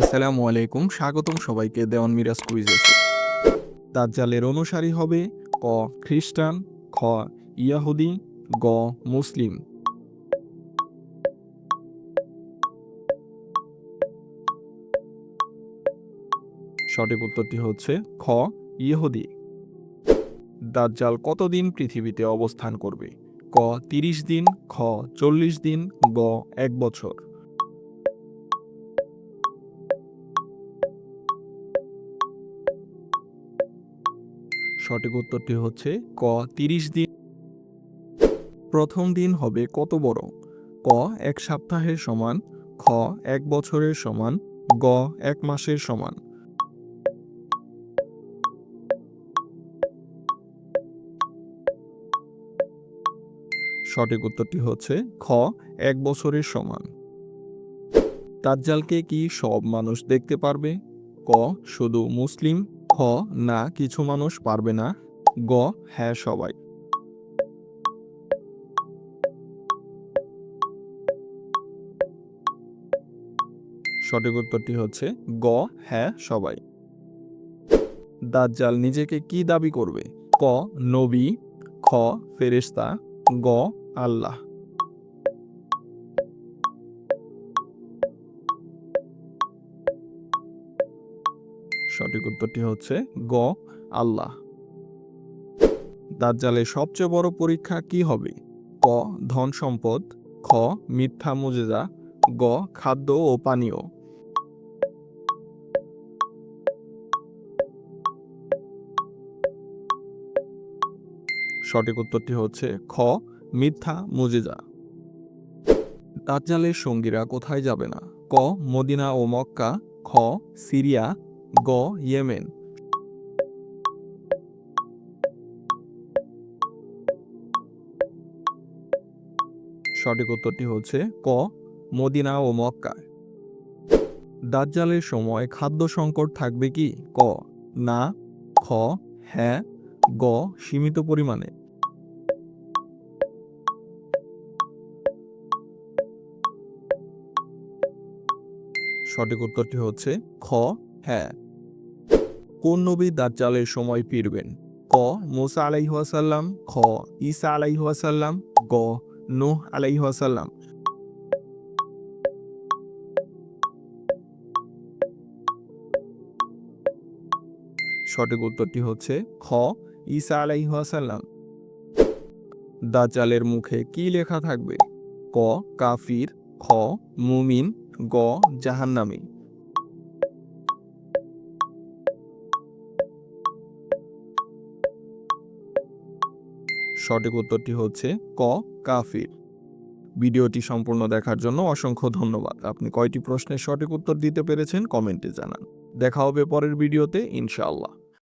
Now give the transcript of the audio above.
আসসালামু আলাইকুম, স্বাগতম সবাইকে দেওয়ান মিরাজ কুইজেসে দাজ্জালের অনুসারী হবে ক, খ্রিস্টান, খ, ইয়াহুদি, গ, মুসলিম। সঠিক উত্তরটি হচ্ছে খ ইহুদি দাজ্জাল কতদিন পৃথিবীতে অবস্থান করবে? ক, তিরিশ দিন, খ, চল্লিশ দিন, গ, এক বছর। সঠিক উত্তরটি হচ্ছে ক। তিরিশ দিন প্রথম দিন হবে কত বড়? ক এক সপ্তাহের সমান, খ এক বছরের সমান, গ এক মাসের সমান। সঠিক উত্তরটি হচ্ছে খ এক বছরের সমান। দাজ্জালকে কি সব মানুষ দেখতে পারবে? ক শুধু মুসলিম খ, না, কিছু মানুষ পারবে না। গ হ্যাঁ সবাই। সঠিক উত্তরটি হচ্ছে গ হ্যাঁ সবাই। দাজ্জাল নিজেকে কি দাবি করবে? ক, নবী, খ, ফেরেশতা, গ, আল্লাহ। সঠিক উত্তরটি হচ্ছে গ, আল্লাহ। দাজ্জালের সবচেয়ে বড় পরীক্ষা কি হবে? ক, ধন সম্পদ, খ, মিথ্যা মুজেজা, গ, খাদ্য ও পানীয়। সঠিক উত্তরটি হচ্ছে খ, মিথ্যা মুজিজা। দাজ্জালের সঙ্গীরা কোথায় যাবে না? ক, মদিনা ও মক্কা, খ, সিরিয়া গ, ইয়েমেন। সঠিক উত্তরটি হচ্ছে ক, মদিনা ও মক্কা দাজ্জালের সময় খাদ্য সংকট থাকবে কি? ক, না। খ হ্যাঁ। গ, সীমিত পরিমাণে। সঠিক উত্তরটি হচ্ছে খ হ্যাঁ। কোন নবী দাজ্জালের সময় ফিরবেন? ক, মুসা আলাইহাসাল্লাম খ, ঈসা আলাইহাসাল্লাম গ, নূহ আলাইহাসাল্লাম সঠিক উত্তরটি হচ্ছে খ, ঈসা আলাইহাসাল্লাম দাজ্জালের মুখে কি লেখা থাকবে? ক, কাফির, খ, মুমিন, গ, জাহান্নামী। সঠিক উত্তরটি হচ্ছে ক, কাফির। ভিডিওটি সম্পূর্ণ দেখার জন্য অসংখ্য ধন্যবাদ। আপনি কয়টি প্রশ্নের সঠিক উত্তর দিতে পেরেছেন কমেন্টে জানান। দেখা হবে পরের ভিডিওতে, ইনশাআল্লাহ।